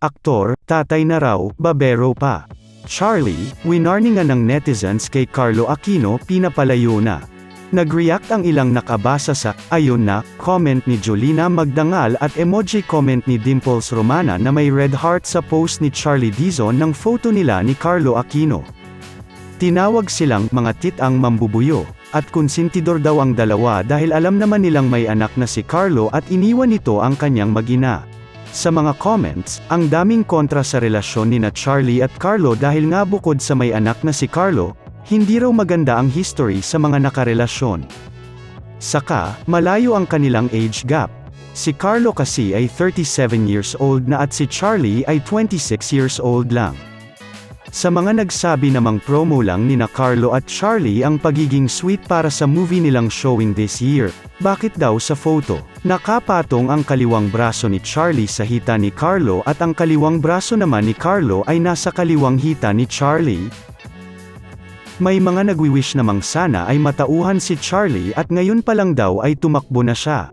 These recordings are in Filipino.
Aktor, tatay na raw, babero pa. Charlie, winarningan ng netizens kay Carlo Aquino pinapalayo na. Nag-react ang ilang nakabasa sa, ayun na, comment ni Jolina Magdangal at emoji comment ni Dimples Romana na may red heart sa post ni Charlie Dizon ng photo nila ni Carlo Aquino. Tinawag silang mga titang mambubuyo, at konsentidor daw ang dalawa dahil alam naman nilang may anak na si Carlo at iniwan nito ang kanyang magina. Sa mga comments, ang daming kontra sa relasyon ni na Charlie at Carlo dahil nga bukod sa may anak na si Carlo, hindi raw maganda ang history sa mga nakarelasyon. Saka, malayo ang kanilang age gap. Si Carlo kasi ay 37 years old na at si Charlie ay 26 years old lang. Sa mga nagsabi namang promo lang ni na Carlo at Charlie ang pagiging sweet para sa movie nilang showing this year. Bakit daw sa photo? Nakapatong ang kaliwang braso ni Charlie sa hita ni Carlo at ang kaliwang braso naman ni Carlo ay nasa kaliwang hita ni Charlie. May mga nagwi-wish namang sana ay matauhan si Charlie at ngayon pa lang daw ay tumakbo na siya.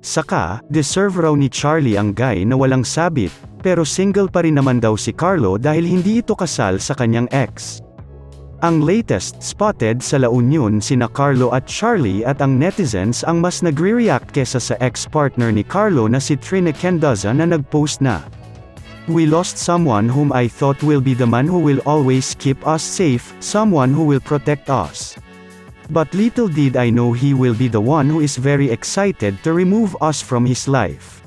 Saka, deserve raw ni Charlie ang guy na walang sabit, pero single pa rin naman daw si Carlo dahil hindi ito kasal sa kanyang ex. Ang latest spotted sa La Union sina Carlo at Charlie at ang netizens ang mas nagre-react kesa sa ex-partner ni Carlo na si Trina Kendaza na nagpost na. We lost someone whom I thought will be the man who will always keep us safe, someone who will protect us. But little did I know he will be the one who is very excited to remove us from his life.